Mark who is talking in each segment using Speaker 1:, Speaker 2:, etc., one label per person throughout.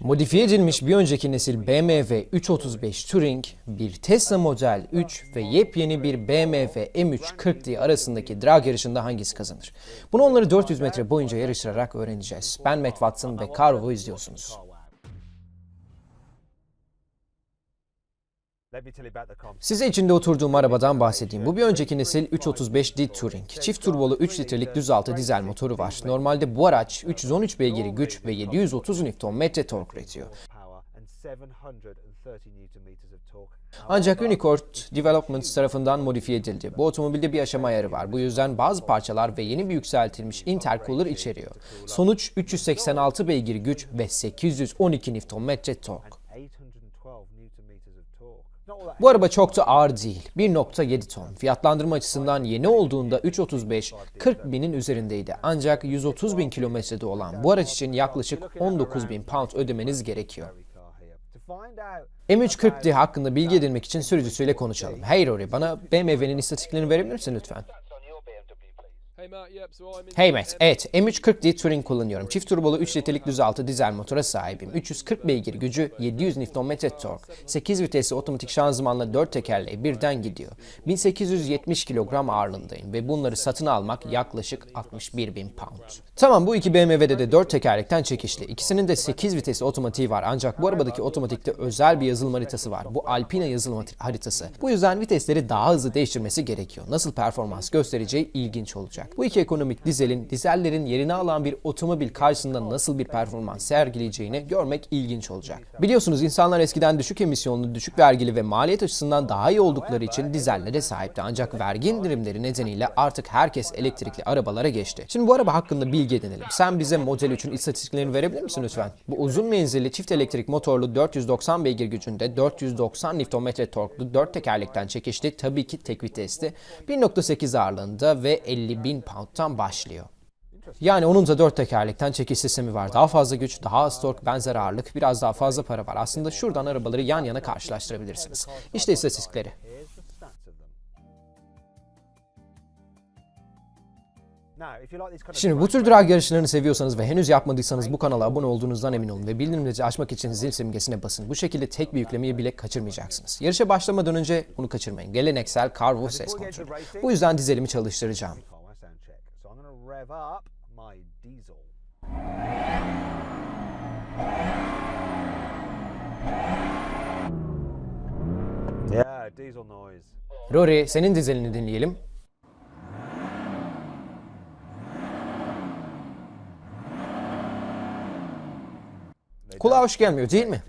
Speaker 1: Modifiye edilmiş bir önceki nesil BMW 335 Touring, bir Tesla Model 3 ve yepyeni bir BMW M3 40D arasındaki drag yarışında hangisi kazanır? Bunu onları 400 metre boyunca yarıştırarak öğreneceğiz. Ben Matt Watson ve Carvo izliyorsunuz. Size içinde oturduğum arabadan bahsedeyim. Bu bir önceki nesil 335D Touring. Çift turbolu 3 litrelik düzaltı dizel motoru var. Normalde bu araç 313 beygiri güç ve 730 Nm tork üretiyor. Ancak Unicord Developments tarafından modifiye edildi. Bu otomobilde bir aşama ayarı var. Bu yüzden bazı parçalar ve yeni bir yükseltilmiş intercooler içeriyor. Sonuç 386 beygir güç ve 812 Nm tork. Bu araba çok da ağır değil. 1.7 ton. Fiyatlandırma açısından yeni olduğunda 335 40 binin üzerindeydi. Ancak 130 bin kilometrede olan bu araç için yaklaşık 19 bin pound ödemeniz gerekiyor. M340D hakkında bilgi edinmek için sürücüsüyle konuşalım. Hey Rory, bana BMW'nin istatistiklerini verebilir misin lütfen?
Speaker 2: Hey Matt,
Speaker 1: evet M340D Touring kullanıyorum. Çift turbolu 3 litrelik düzaltı dizel motora sahibim. 340 beygir gücü, 700 Nm tork, 8 vitesli otomatik şanzımanla 4 tekerleği birden gidiyor. 1870 kilogram ağırlığındayım ve bunları satın almak yaklaşık 61 bin pound. Tamam bu iki BMW'de de 4 tekerlekten çekişli. İkisinin de 8 vitesli otomatiği var ancak bu arabadaki otomatikte özel bir yazılım haritası var. Bu Alpina yazılım haritası. Bu yüzden vitesleri daha hızlı değiştirmesi gerekiyor. Nasıl performans göstereceği ilginç olacak. Bu iki ekonomik dizelin, dizellerin yerini alan bir otomobil karşısında nasıl bir performans sergileyeceğini görmek ilginç olacak. Biliyorsunuz insanlar eskiden düşük emisyonlu, düşük vergili ve maliyet açısından daha iyi oldukları için dizellere sahipti. Ancak vergi indirimleri nedeniyle artık herkes elektrikli arabalara geçti. Şimdi bu araba hakkında bilgi edinelim. Sen bize Model 3'ün istatistiklerini verebilir misin lütfen? Bu uzun menzilli çift elektrik motorlu 490 beygir gücünde 490 Nm torklu 4 tekerlekten çekişli tabii ki tek vitesli 1.8 ağırlığında ve 50 bin pound'tan başlıyor. Yani onun da 4 tekerlekten çekiş sistemi var. Daha fazla güç, daha az tork, benzer ağırlık, biraz daha fazla para var. Aslında şuradan arabaları yan yana karşılaştırabilirsiniz. İşte istatistikleri. Şimdi bu tür drag yarışlarını seviyorsanız ve henüz yapmadıysanız bu kanala abone olduğunuzdan emin olun ve bildirimleri açmak için zil simgesine basın. Bu şekilde tek bir yüklemeyi bile kaçırmayacaksınız. Yarışa başlamadan önce bunu kaçırmayın. Geleneksel Carvo ses kontrolü. Bu yüzden dizelimi çalıştıracağım.
Speaker 3: Yeah, diesel noise.
Speaker 1: Rory senin dizelini dinleyelim. Kulağa hoş gelmiyor değil mi?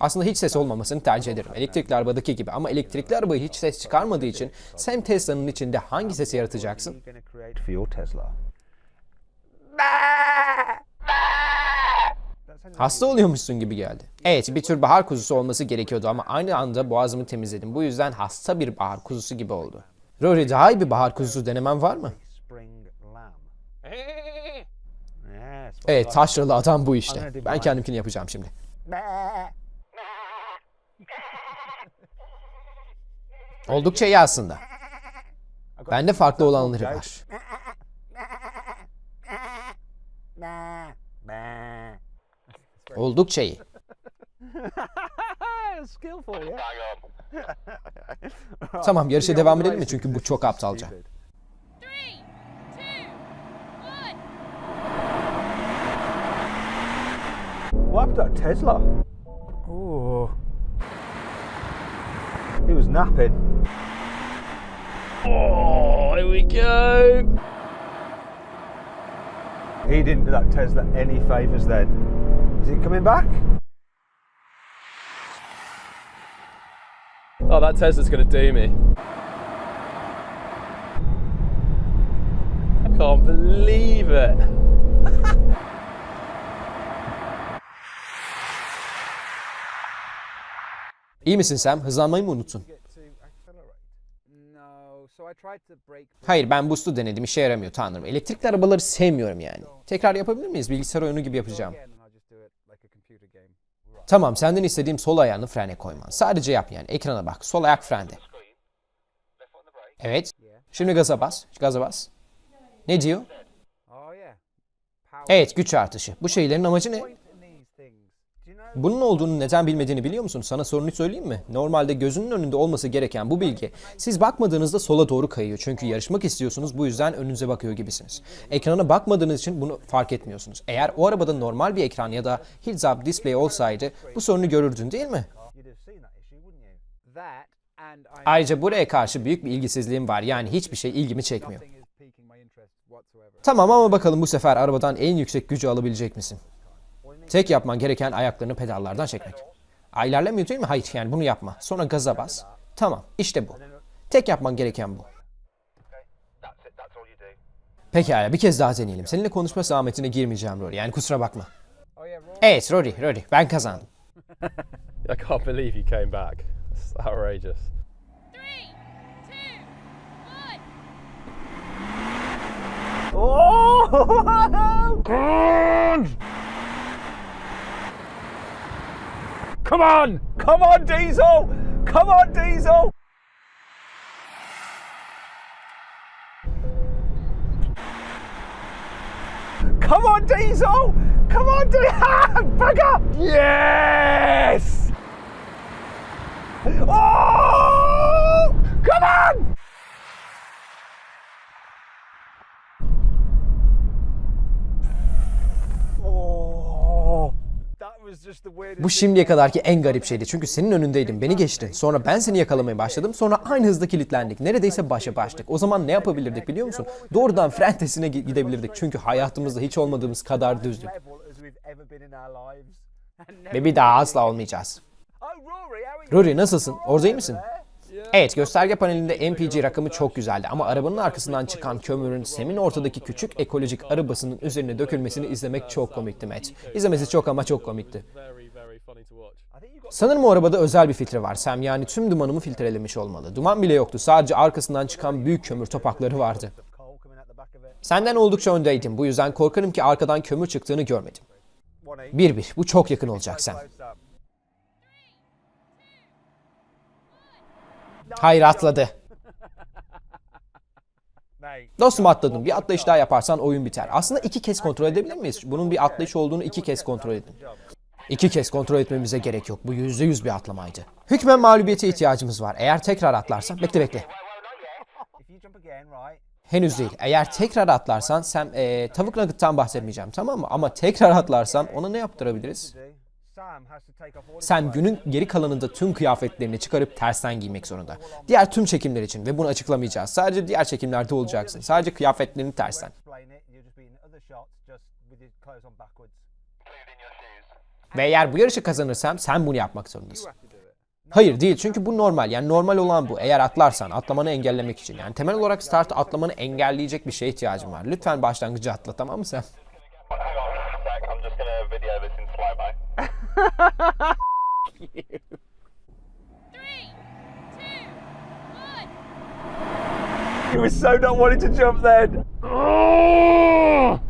Speaker 1: Aslında hiç ses olmamasını tercih ederim. Elektrikli arabadaki gibi ama elektrikli araba hiç ses çıkarmadığı için sen Tesla'nın içinde hangi sesi yaratacaksın?
Speaker 3: You're going to create for your Tesla.
Speaker 1: Hasta oluyormuşsun gibi geldi. Evet bir tür bahar kuzusu olması gerekiyordu ama aynı anda boğazımı temizledim. Bu yüzden hasta bir bahar kuzusu gibi oldu. Rory daha iyi bir bahar kuzusu denemen var mı? Evet taşralı adam bu işte. Ben kendimkini yapacağım şimdi. Oldukça iyi aslında. Bende farklı olanları var. Oldukça iyi.
Speaker 3: Skillful, yeah.
Speaker 1: Tamam yarışa devam edelim mi? Çünkü bu çok aptalca.
Speaker 3: To that Tesla? Oh. He was napping. Oh, here we go. He didn't do that Tesla any favours then. Is it coming back?
Speaker 2: Oh, that Tesla's gonna do me. I can't believe it.
Speaker 1: İyi misin Sam? Hızlanmayı mı unuttun?
Speaker 3: To.
Speaker 1: Hayır ben boost'u denedim işe yaramıyor tanrım. Elektrikli arabaları sevmiyorum yani. Tekrar yapabilir miyiz? Bilgisayar oyunu gibi yapacağım.
Speaker 3: and I'll just do it like a computer game.
Speaker 1: Tamam senden istediğim sol ayağını frene koyman. Sadece yap yani ekrana bak. Sol ayak frende. Evet. Şimdi gaza bas. Gaza bas. Ne diyor?
Speaker 3: Oh.
Speaker 1: Evet güç artışı. Bu şeylerin amacı ne?
Speaker 3: point in these things? Do you know?
Speaker 1: Bunun olduğunu neden bilmediğini biliyor musun? Sana sorunu söyleyeyim mi? Normalde gözünün önünde olması gereken bu bilgi siz bakmadığınızda sola doğru kayıyor. Çünkü yarışmak istiyorsunuz bu yüzden önünüze bakıyor gibisiniz. Ekrana bakmadığınız için bunu fark etmiyorsunuz. Eğer o arabada normal bir ekran ya da heads up display olsaydı bu sorunu görürdün değil mi? Ayrıca buraya karşı büyük bir ilgisizliğim var. Yani hiçbir şey ilgimi çekmiyor. Tamam ama bakalım bu sefer arabadan en yüksek gücü alabilecek misin? Tek yapman gereken ayaklarını pedallardan çekmek. Aa, ilerlemiyor değil mi? Hayır yani bunu yapma. Sonra gaza bas. Tamam işte bu. Tek yapman gereken bu. Pekala bir kez daha deneyelim. Seninle konuşma zahmetine girmeyeceğim Rory. Yani kusura bakma. Evet Rory, Rory ben kazandım.
Speaker 2: I can't believe you came back. It's outrageous.
Speaker 4: Three, two, one.
Speaker 3: Oh!
Speaker 2: Come on!
Speaker 3: Come on, Diesel! Come on, Diesel! Come on, Diesel! Come on, Diesel! Up! Yes!
Speaker 1: Bu şimdiye kadarki en garip şeydi. Çünkü senin önündeydim. Beni geçtin. Sonra ben seni yakalamaya başladım. Sonra aynı hızda kilitlendik. Neredeyse başa baştık. O zaman ne yapabilirdik biliyor musun? Doğrudan fren testine gi- gidebilirdik. Çünkü hayatımızda hiç olmadığımız kadar düzdük. Ve bir daha asla olmayacağız.
Speaker 3: Rory
Speaker 1: nasılsın? Orada iyi misin? Evet gösterge panelinde MPG rakamı çok güzeldi ama arabanın arkasından çıkan kömürün Sem'in ortadaki küçük ekolojik arabasının üzerine dökülmesini izlemek çok komikti Matt. İzlemesi çok ama çok komikti. Sanırım o arabada özel bir filtre var. Sam yani tüm dumanımı filtrelemiş olmalı. Duman bile yoktu. Sadece arkasından çıkan büyük kömür topakları vardı. Senden oldukça öndeydim. Bu yüzden korkarım ki arkadan kömür çıktığını görmedim.
Speaker 3: One eight.
Speaker 1: 1-1. Bu çok yakın olacak Sam.
Speaker 3: Close up.
Speaker 1: Hayır atladı. Dostum atladım. Bir atlayış daha yaparsan oyun biter. Aslında iki kez kontrol edebilir miyiz? Bunun bir atlayış olduğunu iki kez kontrol edin. İki kez kontrol etmemize gerek yok. Bu yüzde yüz bir atlamaydı. Hükmen mağlubiyete ihtiyacımız var. Eğer tekrar atlarsan... Bekle bekle. Henüz değil. Eğer tekrar atlarsan sen eee, tavuk nugget'tan bahsetmeyeceğim tamam mı? Ama tekrar atlarsan ona ne yaptırabiliriz?
Speaker 3: Sam
Speaker 1: günün geri kalanında tüm kıyafetlerini çıkarıp tersten giymek zorunda. Diğer tüm çekimler için ve bunu açıklamayacağız. Sadece diğer çekimlerde olacaksın. Sadece kıyafetlerini tersten. Ve eğer bu yarışı kazanırsam sen bunu yapmak zorundasın. Hayır değil çünkü bu normal yani normal olan bu. Eğer atlarsan atlamanı engellemek için yani temel olarak start atlamanı engelleyecek bir şeye ihtiyacım var. Lütfen başlangıcı atla tamam mı sen?
Speaker 4: Three, two, one.
Speaker 3: He was so not wanting to jump then. Oh!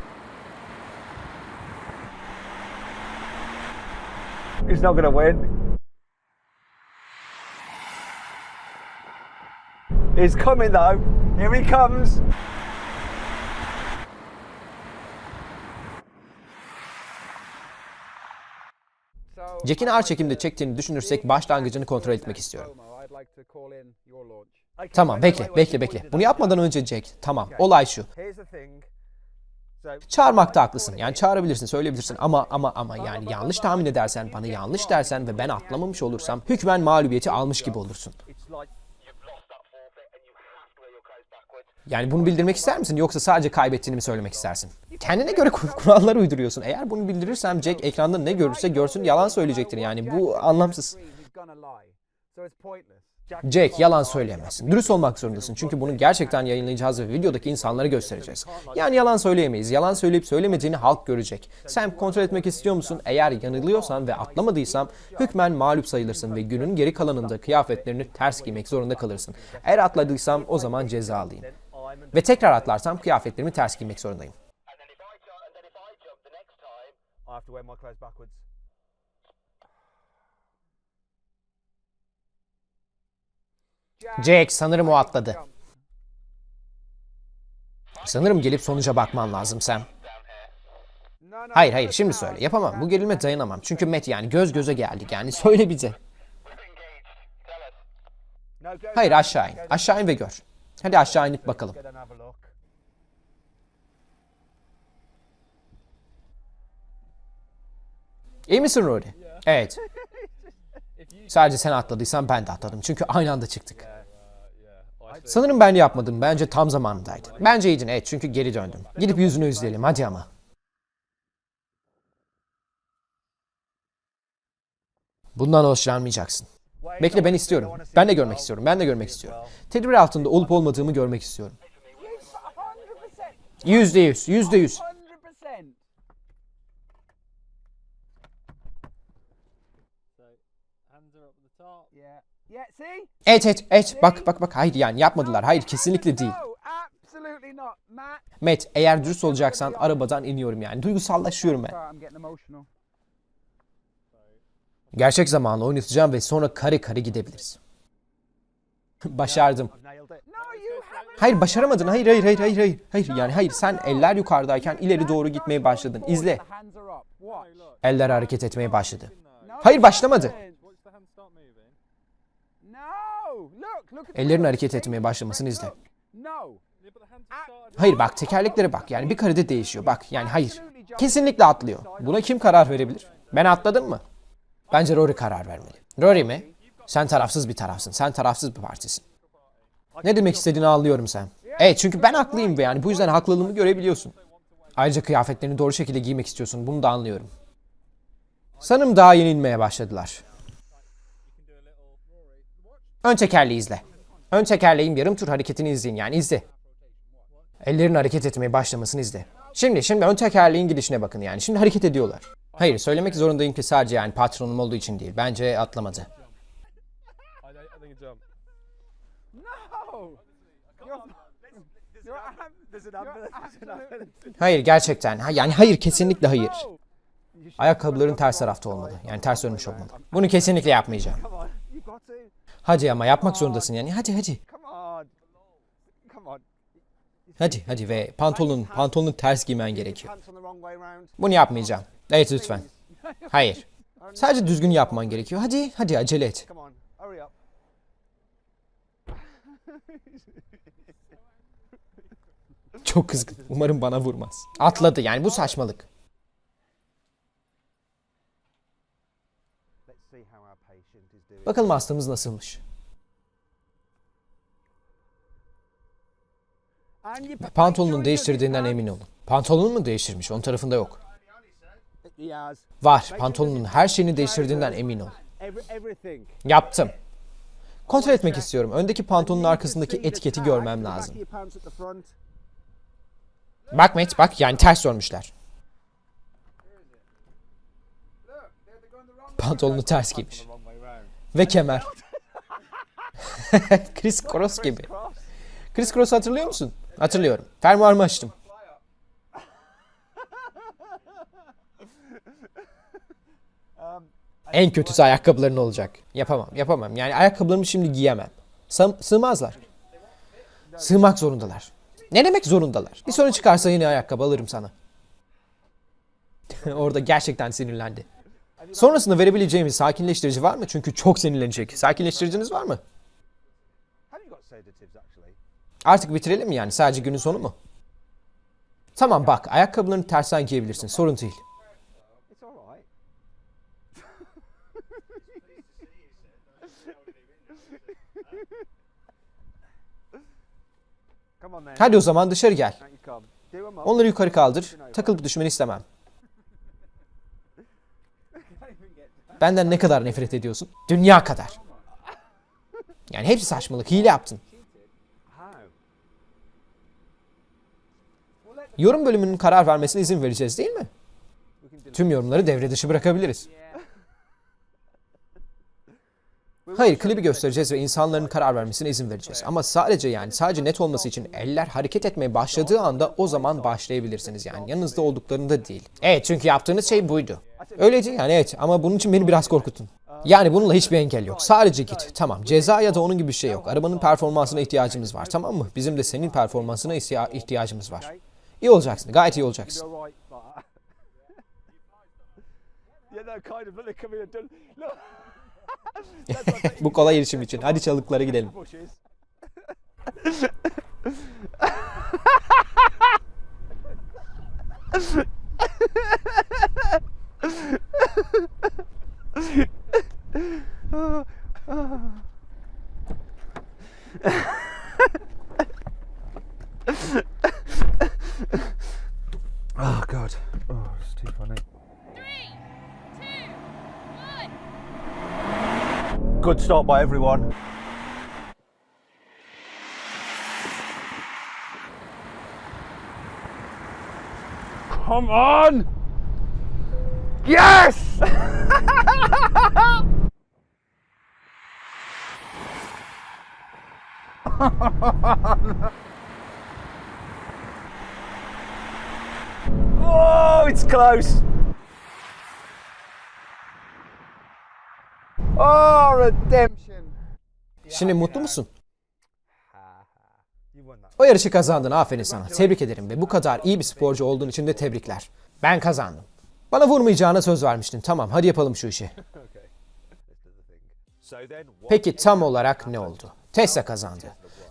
Speaker 3: He's not going to win. He's coming though. Here he comes.
Speaker 1: Jack'in ağır çekimde çektiğini düşünürsek başlangıcını kontrol etmek istiyorum. Tamam bekle bekle bekle. Bunu yapmadan önce Jack tamam olay şu. Çağırmakta haklısın. Yani çağırabilirsin, söyleyebilirsin ama ama ama yani yanlış tahmin edersen, bana yanlış dersen ve ben atlamamış olursam hükmen mağlubiyeti almış gibi olursun. Yani bunu bildirmek ister misin yoksa sadece kaybettiğini mi söylemek istersin? Kendine göre kur- kurallar uyduruyorsun. Eğer bunu bildirirsem Jack ekranda ne görürse görsün yalan söyleyecektir. Yani bu anlamsız. Jack yalan söyleyemezsin. Dürüst olmak zorundasın. Çünkü bunu gerçekten yayınlayacağız ve videodaki insanlara göstereceğiz. Yani yalan söyleyemeyiz. Yalan söyleyip söylemediğini halk görecek. Sen kontrol etmek istiyor musun? Eğer yanılıyorsan ve atlamadıysam hükmen mağlup sayılırsın ve günün geri kalanında kıyafetlerini ters giymek zorunda kalırsın. Eğer atladıysam o zaman ceza alayım. Ve tekrar atlarsam kıyafetlerimi ters giymek zorundayım. Jack sanırım o atladı. Sanırım gelip sonuca bakman lazım
Speaker 5: here.
Speaker 1: Hayır hayır şimdi söyle. Yapamam. Bu gerilime dayanamam. Çünkü Matt yani göz göze geldik. Yani söyle bize. Hayır aşağı in. Aşağı in ve gör. Hadi aşağı inip bakalım. İyi misin Rory? Evet. Sadece sen atladıysan ben de atladım. Çünkü aynı anda çıktık. Sanırım ben yapmadım. Bence tam zamanındaydı. Bence iyiydin evet çünkü geri döndüm. Gidip yüzünü izleyelim hadi ama. Bundan hoşlanmayacaksın. Bekle ben istiyorum. Ben de görmek istiyorum. Ben de görmek istiyorum. Tedbir altında olup olmadığımı görmek istiyorum. Yüzde yüz. Yüzde yüz.
Speaker 6: 100%.
Speaker 2: Hands are up at the top.
Speaker 6: Yeah. Yeah, see?
Speaker 1: Evet evet evet. Bak bak bak. Hayır yani yapmadılar. Hayır kesinlikle değil.
Speaker 6: Matt
Speaker 1: eğer dürüst olacaksan arabadan iniyorum yani. Duygusallaşıyorum ben. Gerçek zamanlı oynatacağım ve sonra kare kare gidebiliriz. Başardım. Hayır başaramadın. Hayır hayır hayır hayır hayır. Hayır yani hayır sen eller yukarıdayken ileri doğru gitmeye başladın. İzle. Eller hareket etmeye başladı. Hayır başlamadı. Ellerin hareket etmeye başlamasını izle. Hayır bak tekerleklere bak yani bir karede değişiyor. Bak yani hayır. Kesinlikle atlıyor. Buna kim karar verebilir? Ben atladım mı? Bence Rory karar vermeli. Rory mi? Sen tarafsız bir tarafsın. Sen tarafsız bir partisin. Ne demek istediğini anlıyorum sen. Evet çünkü ben haklıyım ve yani bu yüzden haklılığımı görebiliyorsun. Ayrıca kıyafetlerini doğru şekilde giymek istiyorsun. Bunu da anlıyorum. Sanırım daha yeni inmeye başladılar. Ön tekerleği izle. Ön tekerleğin yarım tur hareketini izleyin yani izle. Ellerin hareket etmeye başlamasını izle. Şimdi, şimdi ön tekerleğin gidişine bakın yani. Şimdi hareket ediyorlar. Hayır, söylemek zorundayım ki sadece yani patronum olduğu için değil. Bence atlamadı. Hayır, gerçekten. Ha, yani hayır, kesinlikle hayır. Ayakkabıların ters tarafta olmalı. Yani ters dönmüş olmalı. Bunu kesinlikle yapmayacağım. Hadi ama yapmak zorundasın yani. Hadi hadi. Hadi hadi ve pantolonun, pantolonu ters giymen gerekiyor. Bunu yapmayacağım. Evet lütfen. Hayır. Sadece düzgün yapman gerekiyor. Hadi hadi acele et. Çok kızgın. Umarım bana vurmaz. Atladı yani bu saçmalık. Bakalım hastamız nasılmış. Pantolonunu değiştirdiğinden emin olun. Pantolonunu mu değiştirmiş? Onun tarafında yok. Var. Pantolonun her şeyini değiştirdiğinden emin ol. Yaptım. Kontrol etmek istiyorum. Öndeki pantolonun arkasındaki etiketi görmem lazım. Bak Matt bak yani ters dönmüşler. Pantolonu ters giymiş. Ve kemer. Chris Cross gibi. Chris Cross hatırlıyor musun? Hatırlıyorum. Fermuarımı açtım. En kötüsü ayakkabıların olacak. Yapamam, yapamam. Yani ayakkabılarımı şimdi giyemem. Sığ- sığmazlar. Sığmak zorundalar. Ne demek zorundalar? Bir sorun çıkarsa yine ayakkabı alırım sana. Orada gerçekten sinirlendi. Sonrasında verebileceğimiz sakinleştirici var mı? Çünkü çok sinirlenecek. Sakinleştiriciniz var mı? Artık bitirelim mi yani? Sadece günün sonu mu? Tamam bak ayakkabılarını tersten giyebilirsin. Sorun değil.
Speaker 6: It's all right. come on then.
Speaker 1: Hadi o zaman dışarı gel. Onları yukarı kaldır. Takılıp düşmeni istemem. Benden ne kadar nefret ediyorsun? Dünya kadar. Yani hepsi saçmalık. Hile yaptın. Yorum bölümünün karar vermesine izin vereceğiz değil mi? Tüm yorumları devre dışı bırakabiliriz. Hayır, klibi göstereceğiz ve insanların karar vermesine izin vereceğiz. Ama sadece yani sadece net olması için eller hareket etmeye başladığı anda o zaman başlayabilirsiniz yani. Yanınızda olduklarında değil. Evet çünkü yaptığınız şey buydu. Öyleydi yani evet ama bunun için beni biraz korkutun. Yani bununla hiçbir engel yok. Sadece git. Tamam. Ceza ya da onun gibi bir şey yok. Arabanın performansına ihtiyacımız var. Tamam mı? Bizim de senin performansına ihtiya- ihtiyacımız var. İyi olacaksın. Gayet iyi olacaksın. Bu kolay erişim için. Hadi çalıklara gidelim.
Speaker 3: oh god. Oh, it's too funny. Good start by everyone. Come on! Yes! oh, it's close. Oh, redemption.
Speaker 1: Şimdi mutlu musun? O yarışı kazandın aferin sana. Tebrik ederim ve bu kadar iyi bir sporcu olduğun için de tebrikler. Ben kazandım. Bana vurmayacağına söz vermiştin. Tamam hadi yapalım şu işi. Peki tam olarak ne oldu? Tesla kazandı.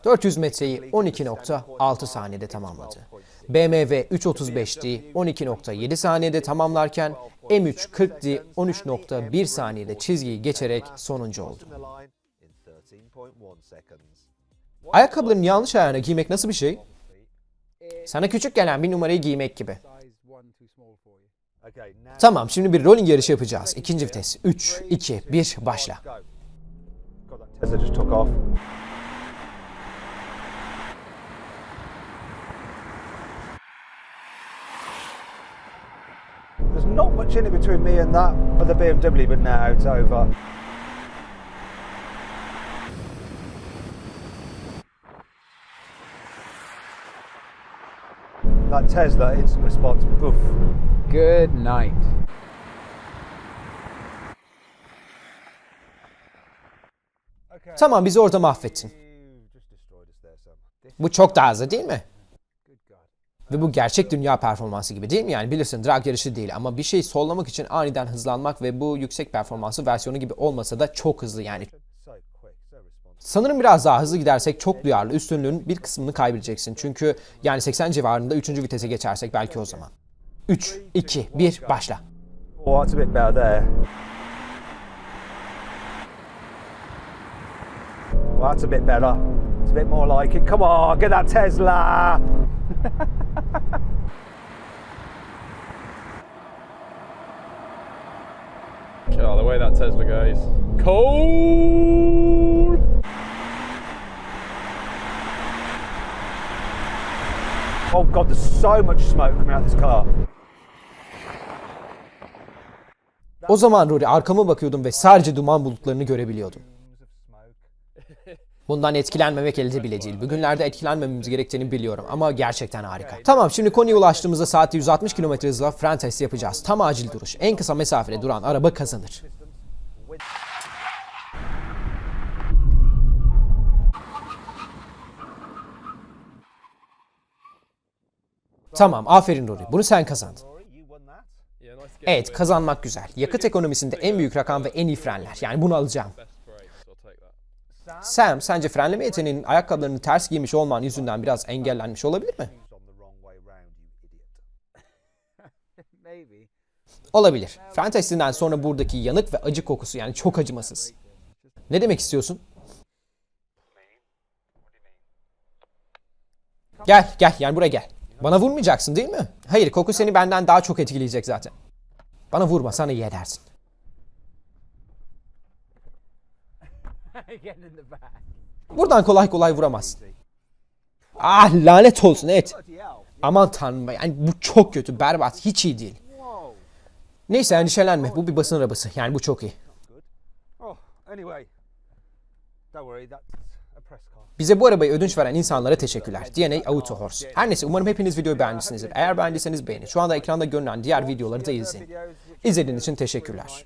Speaker 1: 400 metreyi 12.6 saniyede tamamladı. BMW 335D 12.7 saniyede tamamlarken M3 40D 13.1 saniyede çizgiyi geçerek sonuncu oldu.
Speaker 7: the line in 13.1 seconds.
Speaker 1: Ayakkabıların yanlış ayağına giymek nasıl bir şey? Sana küçük gelen bir numarayı giymek gibi. Tamam şimdi bir rolling yarışı yapacağız. İkinci vites. 3, 2, 1 başla.
Speaker 3: There's not much in it between me and that other BMW, but now it's over. That Tesla instant response, poof.
Speaker 8: Good night.
Speaker 1: Tamam bizi orada mahvettin.
Speaker 3: You just destroyed us there, Sam.
Speaker 1: Bu çok daha hızlı değil mi? Ve bu gerçek dünya performansı gibi değil mi? Yani bilirsin drag yarışı değil ama bir şeyi sollamak için aniden hızlanmak ve bu yüksek performansı versiyonu gibi olmasa da çok hızlı yani. Sanırım biraz daha hızlı gidersek çok duyarlı üstünlüğün bir kısmını kaybedeceksin. Çünkü yani 80 civarında 3. vitese geçersek belki o zaman. 3, 2, 1 başla.
Speaker 3: Oh, that's a bit better. It's a bit more like it. Come on, get that Tesla.
Speaker 2: that Tesla goes. Cold!
Speaker 3: Oh God, there's so much smoke coming out of this car.
Speaker 1: O zaman Rory arkama bakıyordum ve sadece duman bulutlarını görebiliyordum. Bundan etkilenmemek elde bile değil. Bugünlerde etkilenmememiz gerektiğini biliyorum ama gerçekten harika. Tamam şimdi Konya'ya ulaştığımızda saatte 160 km hızla fren testi yapacağız. Tam acil duruş. En kısa mesafede duran araba kazanır. Tamam aferin Rory. Bunu sen kazandın. Evet kazanmak güzel. Yakıt ekonomisinde en büyük rakam ve en iyi frenler. Yani bunu alacağım. Sam sence frenleme yeteneğinin ayakkabılarını ters giymiş olman yüzünden biraz engellenmiş olabilir mi? Olabilir. Fren testinden sonra buradaki yanık ve acı kokusu yani çok acımasız. Ne demek istiyorsun? Gel gel yani buraya gel. Bana vurmayacaksın değil mi? Hayır koku seni benden daha çok etkileyecek zaten. Bana vurma sana iyi edersin. Buradan kolay kolay vuramazsın. Ah lanet olsun
Speaker 3: hell.
Speaker 1: Aman tanrım yani bu çok kötü berbat hiç iyi değil. Neyse endişelenme bu bir basın arabası yani bu çok iyi.
Speaker 3: Oh.
Speaker 1: Bize bu arabayı ödünç veren insanlara teşekkürler. DNA Auto Horse. Her neyse umarım hepiniz videoyu beğenmişsinizdir. Eğer beğendiyseniz beğenin. Şu anda ekranda görünen diğer videoları da izleyin. İzlediğiniz için teşekkürler.